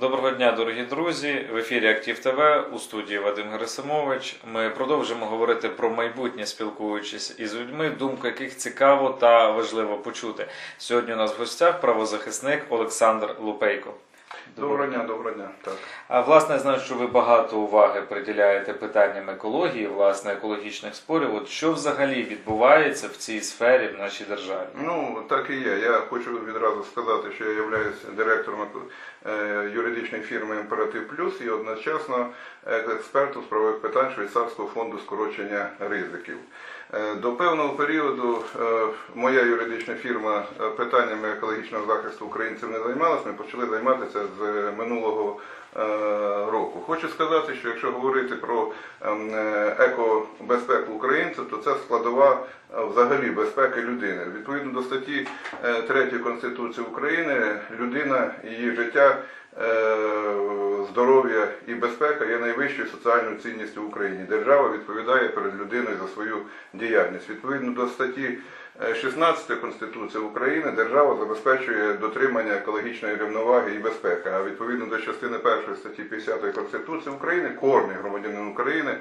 Доброго дня, дорогі друзі! В ефірі Актив ТВ у студії Вадим Герасимович. Ми продовжимо говорити про майбутнє, спілкуючись із людьми, думку яких цікаво та важливо почути. Сьогодні у нас в гостях правозахисник Олександр Лупейко. Доброго дня, доброго дня. Так. А власне, я знаю, що ви багато уваги приділяєте питанням екології, власне, екологічних спорів. От що взагалі відбувається в цій сфері в нашій державі? Ну, так і є. Я хочу відразу сказати, що я являюся директором е, юридичної фірми Імператив Плюс і одночасно експертом з правових питань Швейцарського фонду скорочення ризиків. Е, До певного періоду е, моя юридична фірма е, питаннями екологічного захисту українців не займалася. Ми почали займатися з минулого року. Хочу сказати, що якщо говорити про ем, екобезпеку українців, то це складова взагалі безпеки людини. Відповідно до статті 3 Конституції України, людина її життя. Е, Здоров'я і безпека є найвищою соціальною цінністю в Україні. Держава відповідає перед людиною за свою діяльність. Відповідно до статті е, 16 Конституції України держава забезпечує дотримання екологічної рівноваги і безпеки. А відповідно до частини 1 статті 50 Конституції України кожен громадянин України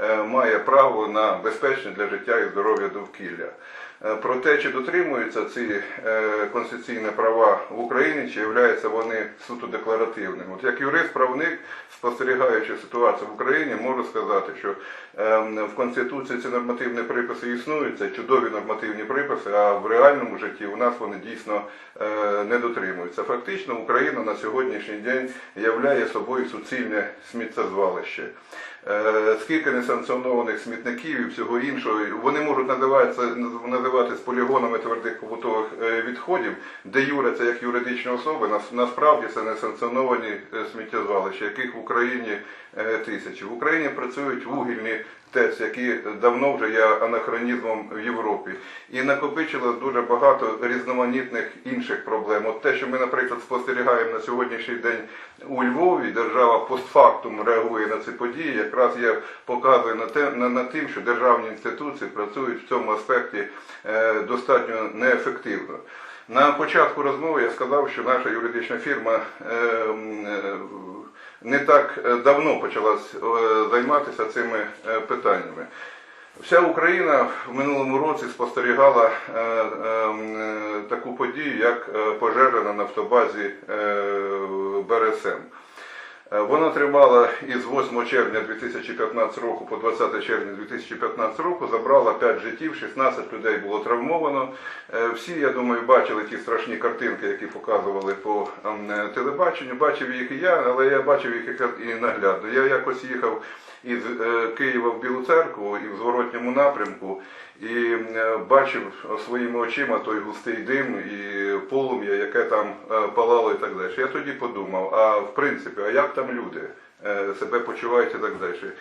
е, має право на безпечне для життя і здоров'я довкілля. Е, Про те, чи дотримуються ці е, конституційні права в Україні, чи являються вони суто декларативними. От як юрист-правник, спостерігаючи ситуацію в Україні, можу сказати, що е, в Конституції ці нормативні приписи існують, це чудові нормативні приписи, а в реальному житті у нас вони дійсно е, не дотримуються. Фактично, Україна на сьогоднішній день являє собою суцільне сміттєзвалище. Е, Скільки несанкціонованих смітників і всього іншого, вони можуть називатися, називатись полігонами твердих побутових е, відходів, де юре це як юридичні особи, насправді це несанкціоновані е, сміттєзвалища, яких в Україні тисячі. В Україні працюють вугільні ТЕЦ, які давно вже є анахронізмом в Європі. І накопичилось дуже багато різноманітних інших проблем. От те, що ми, наприклад, спостерігаємо на сьогоднішній день у Львові, держава постфактум реагує на ці події, якраз я показую на, те, на, на тим, що державні інституції працюють в цьому аспекті е, достатньо неефективно. На початку розмови я сказав, що наша юридична фірма е, е, не так е, давно почала е, займатися цими е, питаннями. Вся Україна в минулому році спостерігала таку подію, як пожежа на нафтобазі е. Е, Вона тривала із 8 червня 2015 року по 20 червня 2015 року, забрала 5 життів, 16 людей було травмовано. Е, Всі, я думаю, бачили ті страшні картинки, які показували по ем, е, телебаченню. Бачив їх і я, але я бачив їх і наглядно. Я якось їхав із е, Києва в Білу церкву і в зворотньому напрямку, і е, бачив своїми очима той густий дим і полум'я, яке там е, палало і так далі. Я тоді подумав, а в принципі, а як там люди себе почувають і так далі.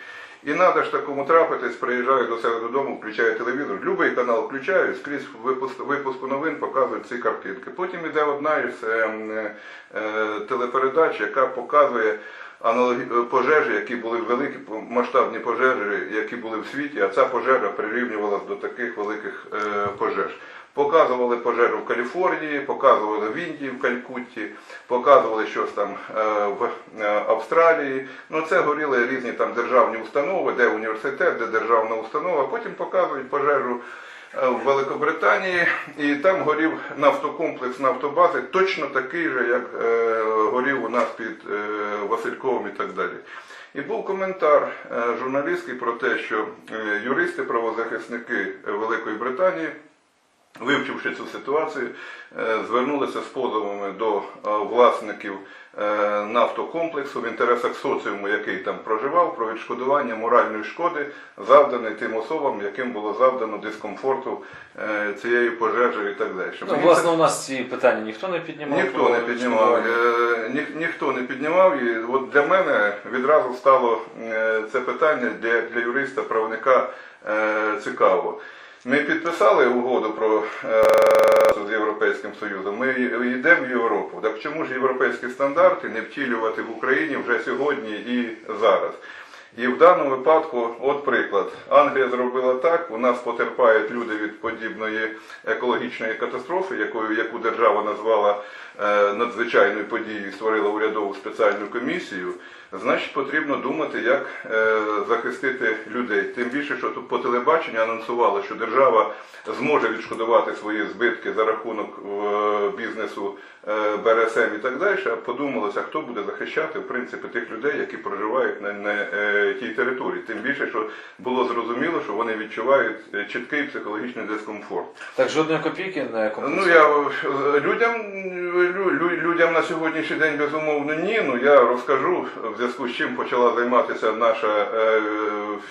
І треба ж такому трапитись, приїжджаю до себе додому, включаю телевізор, любий канал включаю, скрізь випуск, випуску новин показують ці картинки. Потім іде одна із е, е, телепередач, яка показує пожежі, які були великі масштабні пожежі, які були в світі, а ця пожежа прирівнювалася до таких великих е, пожеж. Показували пожежу в Каліфорнії, показували в Індії, в Калькутті, показували щось там е, в е, Австралії. Ну це горіли різні там державні установи, де університет, де державна установа. Потім показують пожежу е, в Великобританії, і там горів нафтокомплекс нафтобази, точно такий же, як е, горів у нас під е, Васильковим і так далі. І був коментар е, журналістський про те, що е, юристи, правозахисники Великої Британії вивчивши цю ситуацію, е, звернулися з позовами до е, власників е, нафтокомплексу в інтересах соціуму, який там проживав, про відшкодування моральної шкоди, завданої тим особам, яким було завдано дискомфорту цієї пожежі і так далі. Ну, власне, у нас ці питання ніхто не піднімав. Ніхто не піднімав, ні, ніхто не піднімав. І от для мене відразу стало це питання для, для юриста, правника цікаво. Ми підписали угоду про е, з Європейським Союзом. Ми йдемо в Європу. Так чому ж європейські стандарти не втілювати в Україні вже сьогодні і зараз? І в даному випадку, от приклад, Англія зробила так, у нас потерпають люди від подібної екологічної катастрофи, якою яку держава назвала е, надзвичайною подією, створила урядову спеціальну комісію. Значить, потрібно думати, як е, захистити людей. Тим більше, що тут по телебаченню анонсували, що держава зможе відшкодувати свої збитки за рахунок е, бізнесу БРСМ і так далі. А подумалося, хто буде захищати в принципі тих людей, які проживають на, на е, тій території. Тим більше, що було зрозуміло, що вони відчувають е, чіткий психологічний дискомфорт. Так жодної копійки не Ну я е, людям лю- лю- людям на сьогоднішній день безумовно ні. Ну я розкажу в зв'язку з чим почала займатися наша е,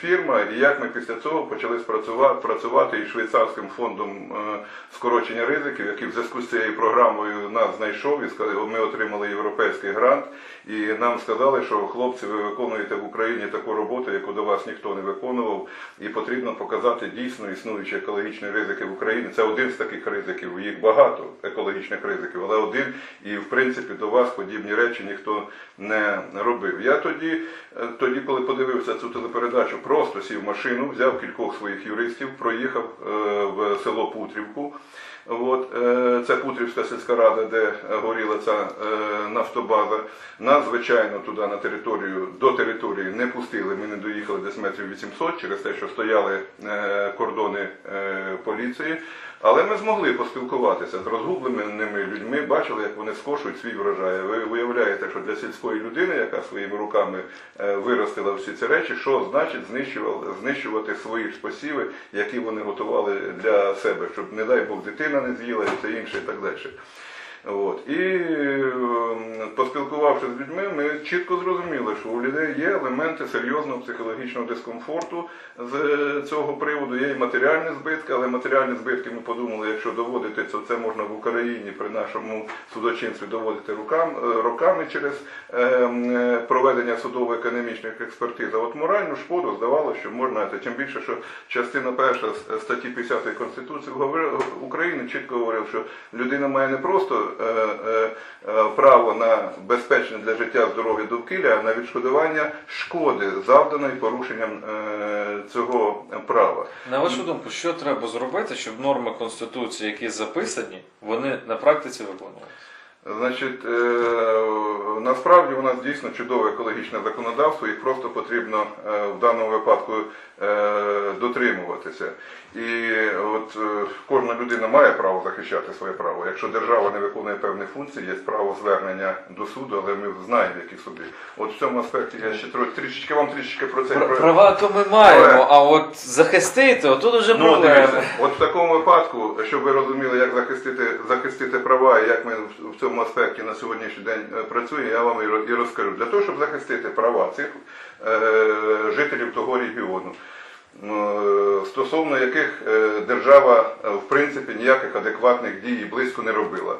фірма, і як ми після цього почали спрацювати працювати із швейцарським фондом е, скорочення ризиків, який в зв'язку з цією програмою нас знайшов і ми отримали європейський грант. І нам сказали, що хлопці, ви виконуєте в Україні таку роботу, яку до вас ніхто не виконував, і потрібно показати дійсно існуючі екологічні ризики в Україні. Це один з таких ризиків, їх багато екологічних ризиків, але один, і в принципі до вас подібні речі ніхто не робив. Я тоді, е, тоді, коли подивився цю телепередачу, просто сів в машину, взяв кількох своїх юристів, проїхав е, в село Путрівку. От, е, це Путрівська сільська рада, де горіла ця е, нафтобаза. Нас, звичайно, туди на територію, до території не пустили. Ми не доїхали десь метрів 800 через те, що стояли е, кордони поліції. Але ми змогли поспілкуватися з розгубленими людьми, бачили, як вони скошують свій врожай. Ви виявляєте, що для сільської людини, яка своїми руками е, виростила всі ці речі, що значить знищувати свої ж посіви, які вони готували для себе, щоб, не дай Бог, дитина не з'їла і все інше і так далі. От. І ем, поспілкувавшись з людьми, ми чітко зрозуміли, що у людей є елементи серйозного психологічного дискомфорту з е, цього приводу. Є і матеріальні збитки, але матеріальні збитки ми подумали, якщо доводити це, це можна в Україні при нашому судочинстві доводити е, роками через ем, е, проведення судово-економічних експертиз. А от моральну шкоду здавалося, що можна, це, тим більше, що частина перша статті 50 Конституції України чітко говорив, що людина має не просто право на безпечне для життя здоров'я довкілля, на відшкодування шкоди, завданої порушенням е, цього права. На вашу думку, що треба зробити, щоб норми Конституції, які записані, вони на практиці виконувалися? Значить, е, насправді у нас дійсно чудове екологічне законодавство, їх просто потрібно е, в даному випадку е, дотримуватися. І от кожна людина має право захищати своє право. Якщо держава не виконує певні функції, є право звернення до суду, але ми знаємо, які суди. От в цьому аспекті я ще трішечки вам трішечки про це Пр- Права то ми маємо, а от захистити, отут уже Ну, проблема. дивіться, от в такому випадку, щоб ви розуміли, як захистити, захистити права і як ми в- в цьому аспекті на сьогоднішній день працює, я вам і розкажу. Для того, щоб захистити права цих е, жителів того регіону, е, стосовно яких е, держава е, в принципі ніяких адекватних дій близько не робила.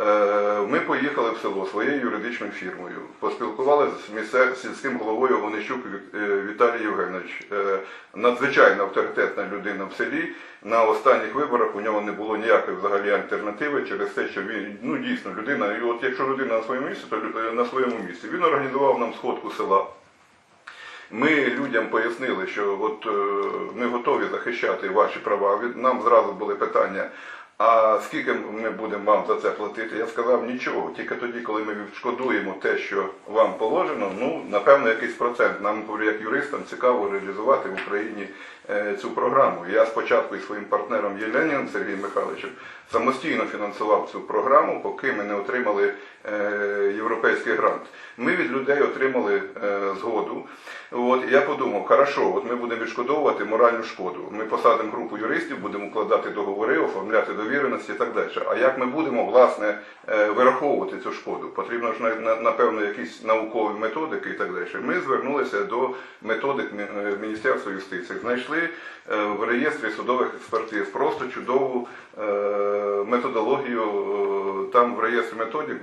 Е, Ми поїхали в село своєю юридичною фірмою, поспілкувалися з місце- сільським головою Гонищук е, Віталій Євгенович. Е, Надзвичайно авторитетна людина в селі. На останніх виборах у нього не було ніякої взагалі альтернативи через те, що він ну дійсно людина. І от якщо людина на своєму місці, то на своєму місці. Він організував нам сходку села. Ми людям пояснили, що от ми готові захищати ваші права. Нам зразу були питання. А скільки ми будемо вам за це платити? Я сказав нічого. Тільки тоді, коли ми відшкодуємо те, що вам положено, ну напевно якийсь процент. Нам як юристам цікаво реалізувати в Україні е, цю програму. Я спочатку із своїм партнером Єленіном Сергієм Михайловичем самостійно фінансував цю програму, поки ми не отримали е, європейський грант. Ми від людей отримали е, згоду. От я подумав, хорошо, от ми будемо відшкодовувати моральну шкоду. Ми посадимо групу юристів, будемо укладати договори, оформляти довіреності і так далі. А як ми будемо власне е, вираховувати цю шкоду? Потрібно ж на- на- напевно якісь наукові методики і так далі. Ми звернулися до методик е, Міністерства юстиції, знайшли е, в реєстрі судових експертиз просто чудову методологію. Там в реєстрі методик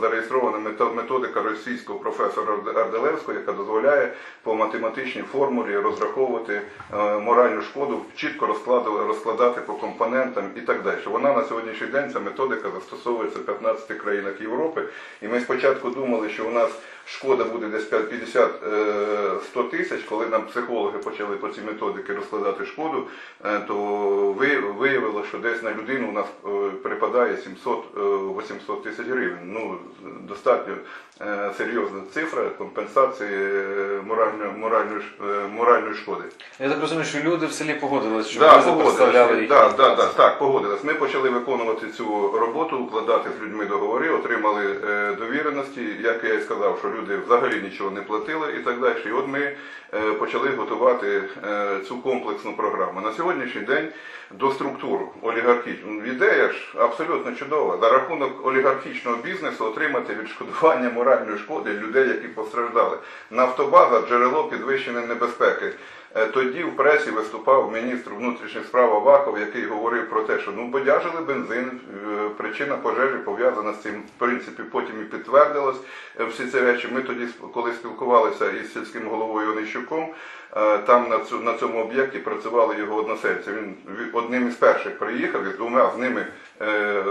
зареєстрована методика російського професора Арделевського, яка дозволяє по математичній формулі розраховувати е, моральну шкоду, чітко розкладати по компонентам і так далі. Вона на сьогоднішній день ця методика застосовується в 15 країнах Європи. І ми спочатку думали, що у нас шкода буде десь 50-100 тисяч, коли нам психологи почали по цій методики розкладати шкоду, е, то ви- виявило, що десь на людину у нас е, припадає 700-800 тисяч гривень. Ну, достатньо е, серйозна цифра компенсації е, моральної, моральної, е, моральної шкоди. Я так розумію, що люди в селі погодились, що Да, ви представляли Да, да, да, так, погодились. Ми почали виконувати цю роботу, укладати з людьми договори, отримали е, довіреності, як я і сказав, що люди взагалі нічого не платили і так далі. І от ми е, почали готувати цю комплексну програму. На сьогоднішній день до структур олігархічних ідея ж абсолютно чудова. За рахунок олігархічного бізнесу отримати відшкодування моральної шкоди людей, які постраждали. Нафтобаза джерело підвищеної небезпеки. Е, Тоді в пресі виступав міністр внутрішніх справ Аваков, який говорив про те, що ну бодяжили бензин, е, причина пожежі пов'язана з цим. В принципі, потім і підтвердилось е, всі ці речі. Ми тоді, коли спілкувалися із сільським головою Онищуком, там на цю на цьому об'єкті працювали його односельці. Він одним із перших приїхав і з двома з ними е, е,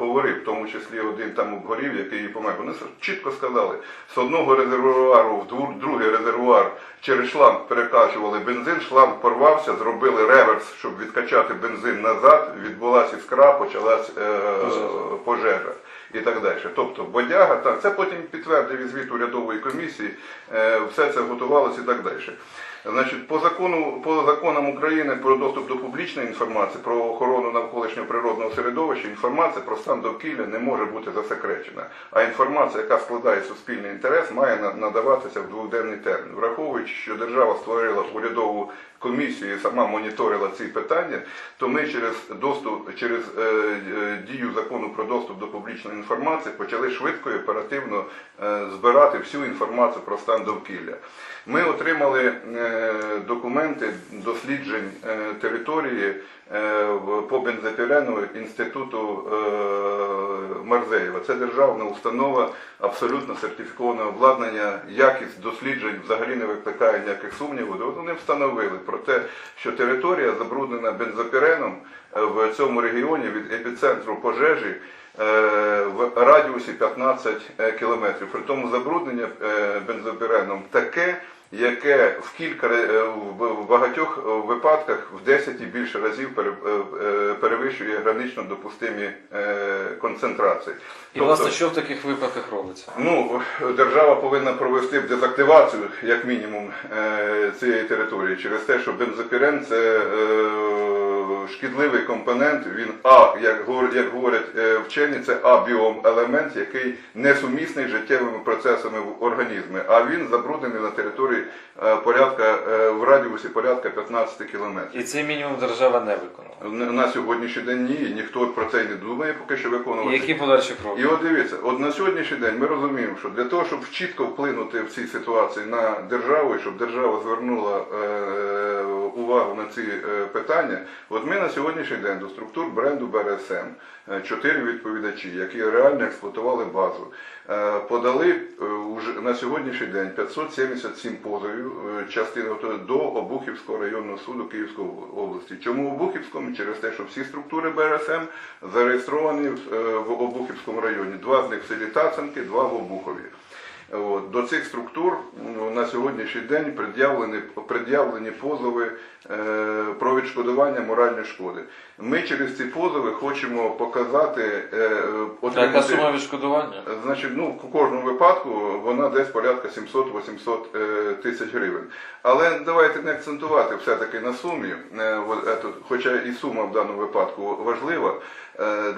говорив, в тому числі один там обгорів, який і помер. Вони чітко сказали, з одного резервуару в другий резервуар через шланг перекачували бензин, шланг порвався, зробили реверс, щоб відкачати бензин назад, відбулася іскра, почалась е, Пожежа. І так далі. Тобто бодяга, так, це потім підтвердив і звіт урядової комісії, е, все це готувалося і так далі. Значить, по закону, по законам України про доступ до публічної інформації, про охорону навколишнього природного середовища, інформація про стан довкілля не може бути засекречена. А інформація, яка складає суспільний інтерес, має надаватися в дводенний термін. Враховуючи, що держава створила урядову комісію сама моніторила ці питання, то ми через доступ через е, е, дію закону про доступ до публічної інформації почали швидко і оперативно е, збирати всю інформацію про стан довкілля. Ми отримали е, документи досліджень е, території по бензопірену інституту е, Марзеєва. Це державна установа, абсолютно сертифіковане обладнання, якість досліджень взагалі не викликає ніяких сумнівів. Вони встановили про те, що територія забруднена бензопіреном е, в цьому регіоні від епіцентру пожежі е, в радіусі 15 кілометрів. При тому забруднення е, бензопіреном таке, яке в кілька е, в багатьох випадках в 10 і більше разів е, е, перевищує гранично допустимі концентрації. І власне, що в таких випадках робиться? Ну, держава повинна провести дезактивацію, як мінімум, цієї території через те, що бензопірен це шкідливий компонент. Він А, як говорять, як говорять е, вчені, це абіом елемент, який несумісний з життєвими процесами в організмі. А він забруднений на території е, порядка е, в радіусі порядка 15 кілометрів. І цей мінімум держава не виконала. На сьогоднішній день ні, ніхто про це й не думає поки що І виконувати. які подальші кроки? І от дивіться, от на сьогоднішній день ми розуміємо, що для того, щоб чітко вплинути в цій ситуації на державу, і щоб держава звернула увагу на ці питання, от ми на сьогоднішній день до структур бренду БРСМ, е, чотири відповідачі, які реально експлуатували базу, е, подали е, на сьогоднішній день 577 позовів частини до Обухівського районного суду Київської області. Чому в Обухівському? Через те, що всі структури БРСМ зареєстровані в, Обухівському районі. Два з них в селі Тацанки, два в Обухові. От, до цих структур на сьогоднішній день пред'явлені, пред'явлені позови е, про відшкодування моральної шкоди. Ми через ці позови хочемо показати, е, А яка сума відшкодування? Значить, ну в кожному випадку вона десь порядка 700-800 е, тисяч гривень. Але давайте не акцентувати все-таки на сумі, хоча і сума в даному випадку важлива.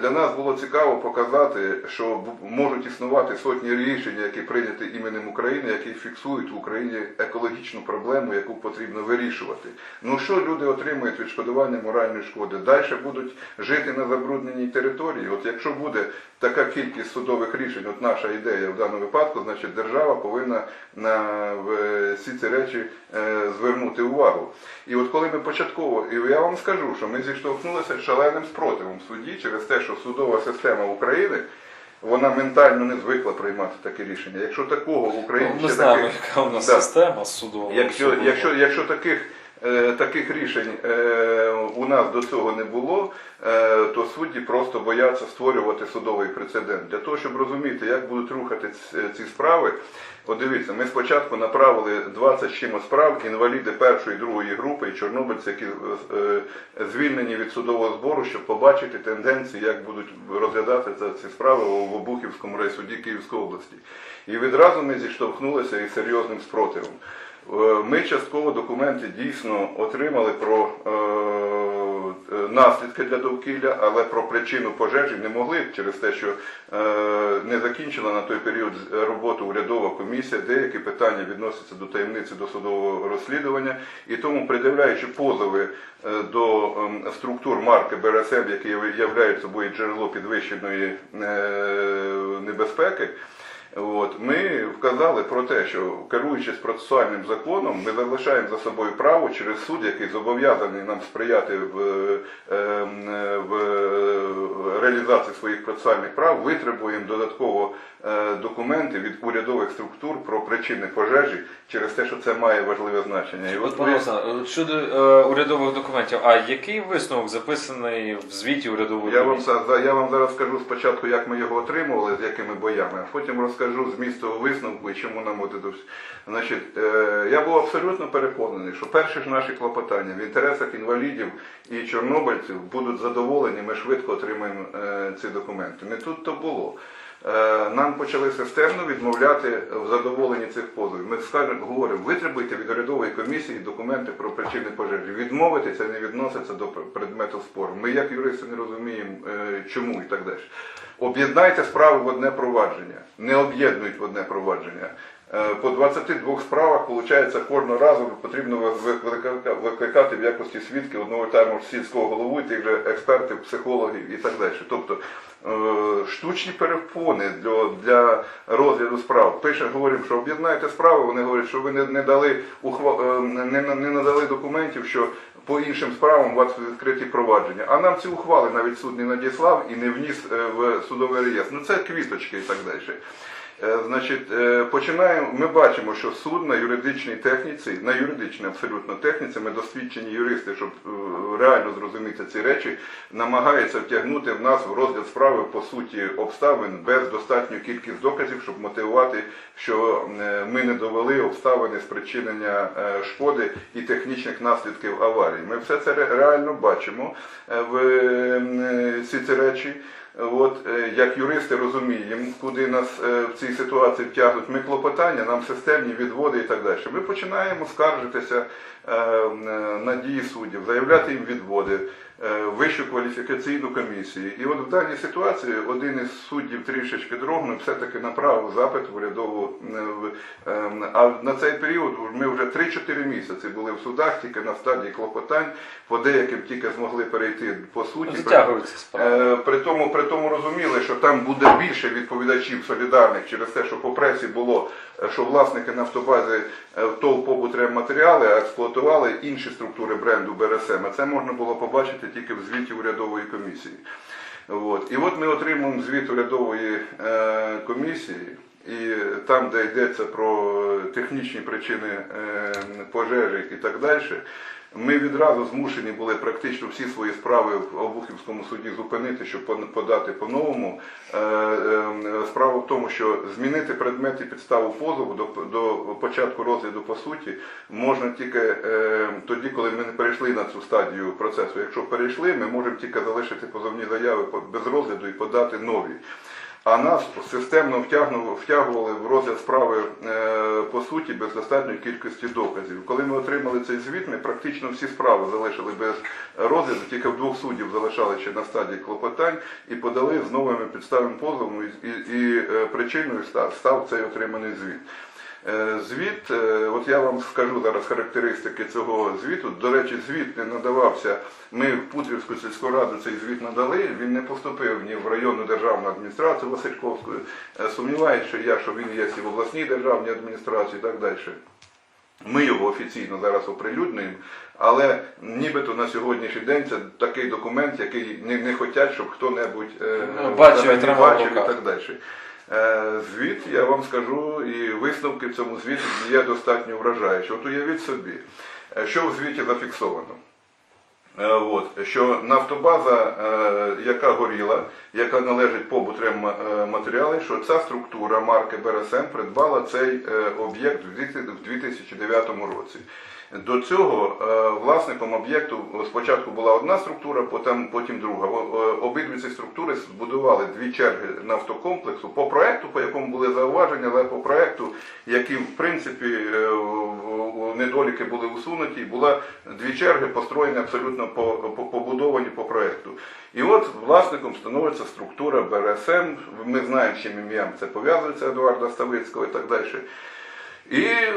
Для нас було цікаво показати, що можуть існувати сотні рішень, які прийняті іменем України, які фіксують в Україні екологічну проблему, яку потрібно вирішувати. Ну що люди отримують відшкодування моральної шкоди? Далі будуть жити на забрудненій території. От якщо буде така кількість судових рішень, от наша ідея в даному випадку, значить держава повинна на всі ці речі е, звернути увагу. І от коли ми початково, і я вам скажу, що ми зіштовхнулися з шаленим спротивом в суді через те, що судова система України. Вона ментально не звикла приймати таке рішення. Якщо такого в Україні Ну, Ми ще знаємо, таких- яка у нас Да. система судова. Якщо, якщо, якщо таких, таких рішень е, у нас до цього не було, е, то судді просто бояться створювати судовий прецедент. Для того, щоб розуміти, як будуть рухати ці, справи, от дивіться, ми спочатку направили 20 з чимось справ, інваліди першої другої групи і чорнобильці, які е, звільнені від судового збору, щоб побачити тенденції, як будуть розглядати ці справи в Обухівському райсуді Київської області. І відразу ми зіштовхнулися із серйозним спротивом. Е, Ми частково документи дійсно отримали про е, е, наслідки для довкілля, але про причину пожежі не могли через те, що не закінчила на той період роботу урядова комісія. Деякі питання відносяться до таємниці досудового розслідування, і тому, придивляючи позови до ем, структур марки БРСМ, які являють собою джерело підвищеної небезпеки. От, ми вказали про те, що керуючись процесуальним законом, ми залишаємо за собою право через суд, який зобов'язаний нам сприяти в, е, е, в реалізації своїх процесуальних прав, витребуємо додатково е, документи від урядових структур про причини пожежі через те, що це має важливе значення. І От, ви- щодо е, урядових документів, а який висновок записаний в звіті урядової Я вам, я вам зараз скажу спочатку, як ми його отримували, з якими боями, а потім розкажу зміст того висновку і чому нам от. Значить, е, я був абсолютно переконаний, що перші ж наші клопотання в інтересах інвалідів і чорнобильців будуть задоволені, ми швидко отримаємо е, ці документи. Не тут то було. Е, Нам почали системно відмовляти в задоволенні цих позовів. Ми скажемо, говоримо, витребуйте від урядової комісії документи про причини пожежі. Відмовити це не відноситься до предмету спору. Ми, як юристи, не розуміємо, е, чому і так далі. Об'єднайте справи в одне провадження, не об'єднують в одне провадження. Е, По 22 справах, виходить, кожного разу потрібно ви- ви- виклика- викликати в якості свідків одного і сільського голову, тих же експертів, психологів і так далі. Тобто штучні перепони для, для розгляду справ. Пише, говоримо, що об'єднайте справи, вони говорять, що ви не, не дали ухва... е, не не надали документів, що по іншим справам у вас відкриті провадження. А нам ці ухвали навіть суд не надіслав і не вніс е, в судовий реєстр. Ну це квіточки і так далі. Е, Значить, е, починаємо. Ми бачимо, що суд на юридичній техніці, на юридичній абсолютно техніці, ми досвідчені юристи, щоб е, реально зрозуміти ці речі, намагається втягнути в нас в розгляд справи по суті обставин без достатньої кількість доказів, щоб мотивувати, що ми не довели обставини спричинення шкоди і технічних наслідків аварії. Ми все це ре- реально бачимо в всі ці речі. От е, як юристи розуміємо, куди нас е, в цій ситуації втягнуть. Ми клопотання, нам системні відводи і так далі. Ми починаємо скаржитися е, на дії суддів, заявляти їм відводи, вищу кваліфікаційну комісію. І от в даній ситуації один із суддів трішечки дрогнув, все-таки направив запит в урядову. е, е, А на цей період ми вже 3-4 місяці були в судах, тільки на стадії клопотань, по деяким тільки змогли перейти по суті. Затягуються справи. Е, При тому, при тому розуміли, що там буде більше відповідачів солідарних через те, що по пресі було, е, що власники нафтобази е, в ТОВ побутрематеріали експлуатували інші структури бренду БРСМ. А це можна було побачити тільки в звіті урядової комісії. От. І от ми отримуємо звіт урядової е, комісії. І там, де йдеться про технічні причини е, пожежі і так далі, ми відразу змушені були практично всі свої справи в Обухівському суді зупинити, щоб подати по-новому. Е, е, Справа в тому, що змінити предмет і підставу позову до, початку розгляду по суті можна тільки тоді, коли ми не перейшли на цю стадію процесу. Якщо перейшли, ми можемо тільки залишити позовні заяви без розгляду і подати нові. А нас системно втягували в розгляд справи е, по суті без достатньої кількості доказів. Коли ми отримали цей звіт, ми практично всі справи залишили без розгляду, тільки в двох суддів залишали ще на стадії клопотань і подали з новими підставами позову, і, і, е, причиною став цей отриманий звіт. Е, Звіт, е, от я вам скажу зараз характеристики цього звіту. До речі, звіт не надавався. Ми в Путрівську сільську раду цей звіт надали. Він не поступив ні в районну державну адміністрацію Васильковську. Е, Сумніваюся, я, що він є і в обласній державній адміністрації і так далі. Ми його офіційно зараз оприлюднюємо, але нібито на сьогоднішній день це такий документ, який не, не хочуть, щоб хто-небудь е, бачив і так далі. Е, Звіт, я вам скажу, і висновки в цьому звіті є достатньо вражаючі. От уявіть собі, е, що в звіті зафіксовано. Е, От, що нафтобаза, яка горіла, яка належить побутрем матеріали, що ця структура марки БРСМ придбала цей об'єкт в 2000 в 2009 році. До цього е, власником об'єкту спочатку була одна структура, потім, друга. Обидві ці структури збудували дві черги нафтокомплексу по проекту, по якому були зауваження, але по проекту, які в принципі е, недоліки були усунуті, була дві черги построєні абсолютно по, побудовані по проекту. І от власником становиться структура БРСМ. Ми знаємо, чим ім'ям це пов'язується Едуарда Ставицького і так далі. І е,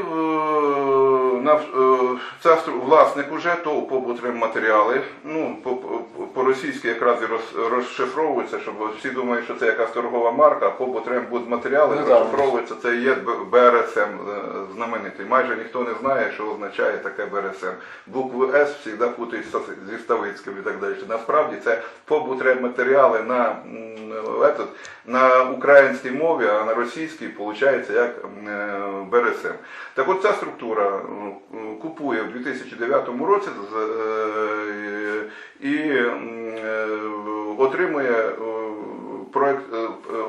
на, е, власник уже ТОВ побутрем-матеріали, ну, по- по- по-російськи якраз і роз, розшифровується, щоб всі думають, що це якась торгова марка, а побутрем-будматеріали Ну, розшифровується, це і є БРСМ е, знаменитий. Майже ніхто не знає, що означає таке БРСМ. Букву С завжди путають зі- Ставицьким і так далі. Насправді це побутрем-матеріали на, м, на українській мові, а на російській виходить як е, БРСМ. Так от ця структура е, купує в 2009 році е, і е, отримує е, проект,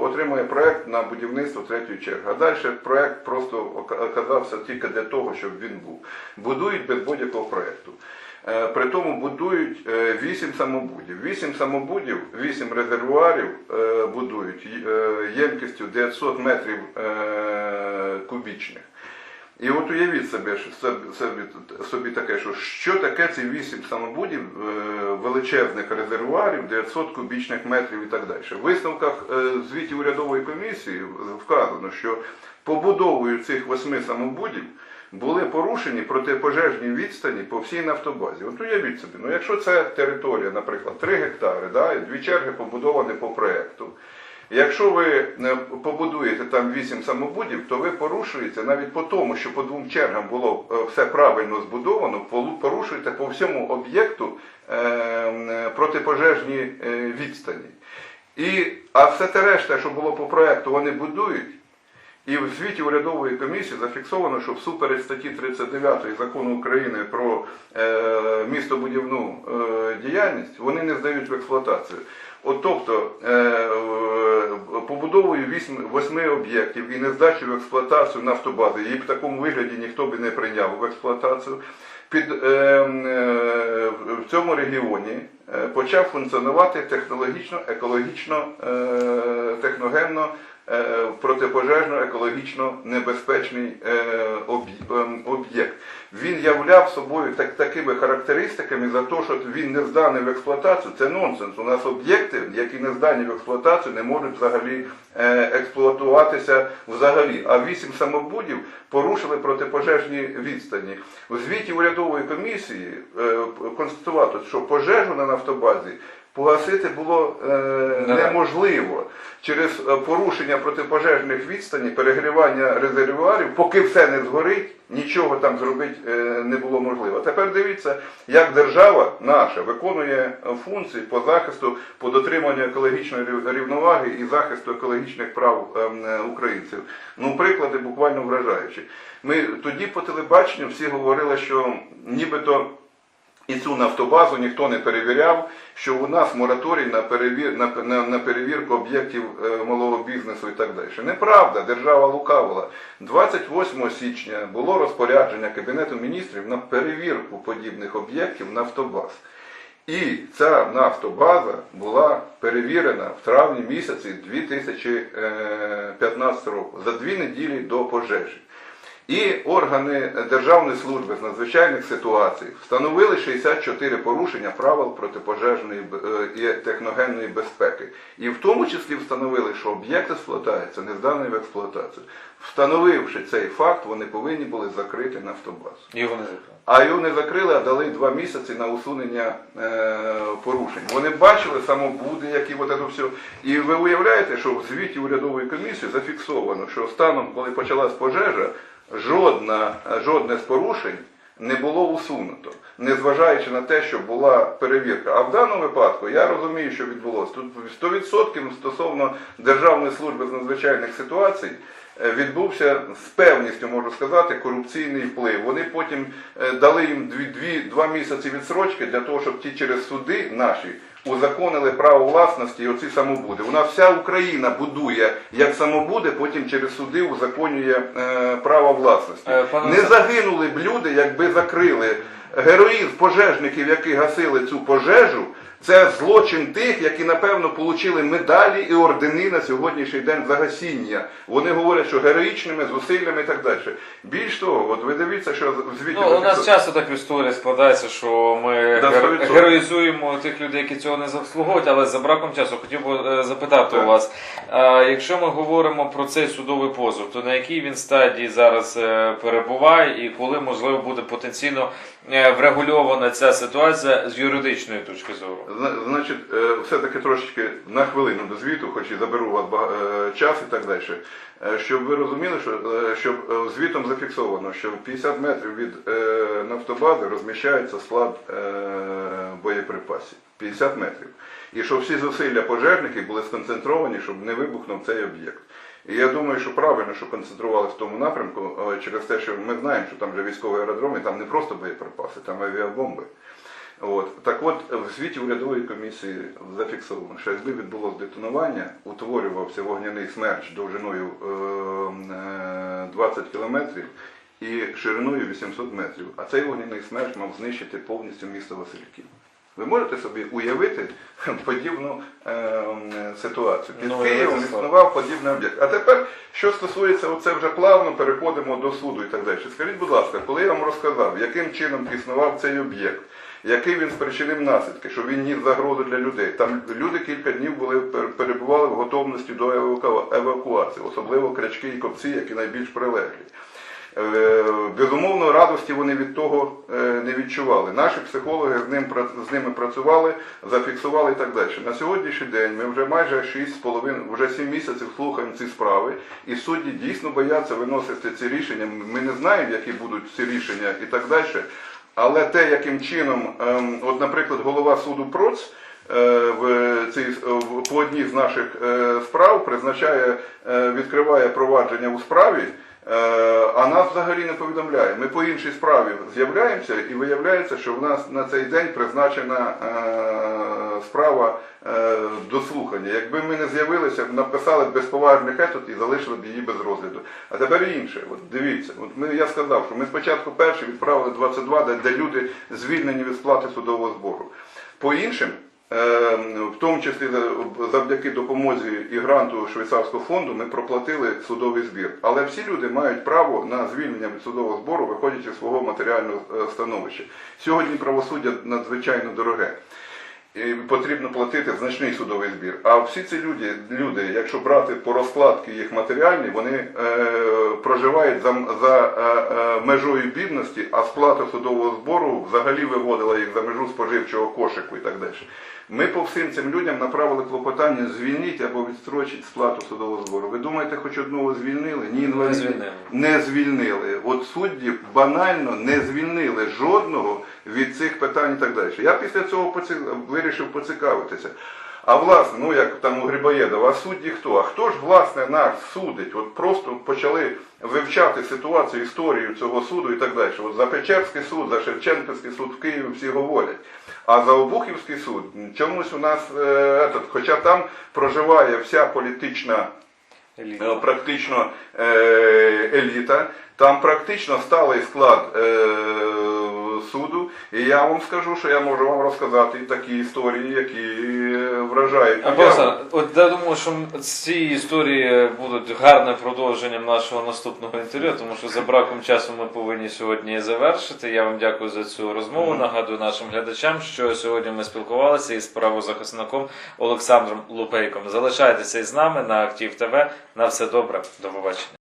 отримує проект на будівництво третьої черги. А далі проект просто оказався тільки для того, щоб він був. Будують без будь-якого проекту. Е, При тому будують е, вісім самобудів. Вісім самобудів, вісім резервуарів будують ємкістю 900 метрів кубічних. І от уявіть собі, собі, собі, таке, що що таке ці вісім самобудів е, величезних резервуарів, 900 кубічних метрів і так далі. В висновках е, звіті урядової комісії вказано, що побудовою цих восьми самобудів були порушені протипожежні відстані по всій нафтобазі. От уявіть собі, ну якщо це територія, наприклад, 3 гектари, да, дві черги побудовані по проекту. Якщо ви побудуєте там 8 самобудів, то ви порушуєте навіть по тому, що по двом чергам було е, все правильно збудовано, порушуєте по всьому об'єкту е, е, протипожежні відстані. І, а все те решта, що було по проекту, вони будують. І в звіті урядової комісії зафіксовано, що всупереч статті 39 закону України про містобудівну діяльність вони не здають в експлуатацію. От тобто е, побудовою восьми об'єктів і нездачу в експлуатацію нафтобази, її в такому вигляді ніхто би не прийняв в експлуатацію. Під, е, е, в цьому регіоні е, почав функціонувати технологічно, екологічно, е, техногенно е, протипожежно екологічно небезпечний е, ем, об'єкт. Він являв собою так, такими характеристиками за те, що він не зданий в експлуатацію. Це нонсенс. У нас об'єкти, які не здані в експлуатацію, не можуть взагалі е, експлуатуватися взагалі. А вісім самобудів порушили протипожежні відстані. У звіті урядової комісії е, констатувато, що пожежу на нафтобазі погасити було е, неможливо через е, порушення протипожежних відстані, перегрівання резервуарів, поки все не згорить, нічого там зробити е, не було можливо. Тепер дивіться, як держава наша виконує е, функції по захисту, по дотриманню екологічної рівноваги і захисту екологічних прав ем, е, українців. Ну, приклади буквально вражаючі. Ми тоді по телебаченню всі говорили, що нібито. І цю нафтобазу ніхто не перевіряв, що у нас мораторій на, перевір, на, на, на перевірку об'єктів е, малого бізнесу і так далі. Неправда, держава лукавила. 28 січня було розпорядження Кабінету міністрів на перевірку подібних об'єктів нафтобаз. І ця нафтобаза була перевірена в травні місяці 2015 року, за дві неділі до пожежі. І органи Державної служби з надзвичайних ситуацій встановили 64 порушення правил протипожежної е, і техногенної безпеки. І в тому числі встановили, що об'єкт експлуатації не зданий в експлуатацію. Встановивши цей факт, вони повинні були закрити нафтобазу. Його не закрили. А його не закрили, а дали два місяці на усунення е, порушень. Вони бачили самобуди, які от це все. І ви уявляєте, що в звіті урядової комісії зафіксовано, що станом, коли почалась пожежа, жодна, жодне з порушень не було усунуто, незважаючи на те, що була перевірка. А в даному випадку я розумію, що відбулося. Тут 100% стосовно Державної служби з надзвичайних ситуацій відбувся з певністю, можу сказати, корупційний вплив. Вони потім е, дали їм два місяці відсрочки для того, щоб ті через суди наші узаконили право власності і оці самобуди. У нас вся Україна будує як самобуди, потім через суди узаконює е, право власності. Е, Не загинули б люди, якби закрили героїв, пожежників, які гасили цю пожежу. Це злочин тих, які напевно отримали медалі і ордени на сьогоднішній день за гасіння. Вони говорять, що героїчними зусиллями і так далі. Більш того, от ви дивіться, що в звіті Ну, у нас часто так в історії складається, що ми Да, гер- героїзуємо тих людей, які цього не заслуговують, але за браком часу хотів би е, запитати Так. у вас, а, якщо ми говоримо про цей судовий позов, то на якій він стадії зараз е, перебуває і коли можливо буде потенційно врегульована ця ситуація з юридичної точки зору? Значить, е, все-таки трошечки на хвилину до звіту, хоч і заберу вас е, час і так далі. Е, Щоб ви розуміли, що е, щоб е, звітом зафіксовано, що 50 метрів від е, нафтобази розміщається склад е, боєприпасів. 50 метрів. І що всі зусилля пожежників були сконцентровані, щоб не вибухнув цей об'єкт. І я думаю, що правильно, що концентрувалися в тому напрямку, е, через те, що ми знаємо, що там вже військові аеродроми, там не просто боєприпаси, там авіабомби. От. Так от, в звіті урядової комісії зафіксовано, що якби відбулося детонування, утворювався вогняний смерч довжиною е, е, 20 кілометрів і шириною 800 метрів. А цей вогняний смерч мав знищити повністю місто Васильків. Ви можете собі уявити подібну е, ситуацію? Під Ну, Києвом існував подібний об'єкт. А тепер, що стосується, оце вже плавно переходимо до суду і так далі. Скажіть, будь ласка, коли я вам розказав, яким чином існував цей об'єкт, який він спричинив наслідки, що він ніс загрозу для людей. Там люди кілька днів були перебували в готовності до евакуації, особливо крячки і копці, які найбільш прилеглі. Е, Безумовно, радості вони від того е, не відчували. Наші психологи з, ним, з ними працювали, зафіксували і так далі. На сьогоднішній день ми вже майже 6,5, вже 7 місяців слухаємо ці справи, і судді дійсно бояться виносити ці рішення. Ми не знаємо, які будуть ці рішення і так далі. Але те, яким чином, ем, от, наприклад, голова суду Проц е, в цій по одній з наших справ призначає, відкриває провадження у справі. Е, А нас взагалі не повідомляє. Ми по іншій справі з'являємося і виявляється, що в нас на цей день призначена е, справа е, до слухання. Якби ми не з'явилися, написали б безповажний етот і залишили б її без розгляду. А тепер інше. От дивіться, от ми, я сказав, що ми спочатку перші відправили 22, де, де люди звільнені від сплати судового збору. По іншим. Е, В тому числі за- завдяки допомозі і гранту швейцарського фонду ми проплатили судовий збір. Але всі люди мають право на звільнення від судового збору, виходячи з свого матеріального е, становища. Сьогодні правосуддя надзвичайно дороге. І потрібно платити значний судовий збір. А всі ці люди, люди якщо брати по розкладки їх матеріальні, вони е, проживають за, за е, е, межою бідності, а сплата судового збору взагалі виводила їх за межу споживчого кошику і так далі. Ми по всім цим людям направили клопотання звільніть або відстрочіть сплату судового збору. Ви думаєте, хоч одного звільнили? Ні, не звільнили. не звільнили. От судді банально не звільнили жодного від цих питань і так далі. Я після цього вирішив поцікавитися. А власне, ну як там у Грибоєдова, а судді хто? А хто ж власне нас судить? От просто почали вивчати ситуацію, історію цього суду і так далі. От за Печерський суд, за Шевченківський суд в Києві всі говорять. А за Обухівський суд чомусь у нас, е, этот, хоча там проживає вся політична Еліта. е, практично е, еліта. Там практично сталий склад е, суду. І я вам скажу, що я можу вам розказати такі історії, які е, вражають. А от я думаю, що ці історії будуть гарним продовженням нашого наступного інтерв'ю, тому що за браком часу ми повинні сьогодні завершити. Я вам дякую за цю розмову. Нагадую нашим глядачам, що сьогодні ми спілкувалися із правозахисником Олександром Лупейком. Залишайтеся із нами на Актив ТВ. На все добре. До побачення.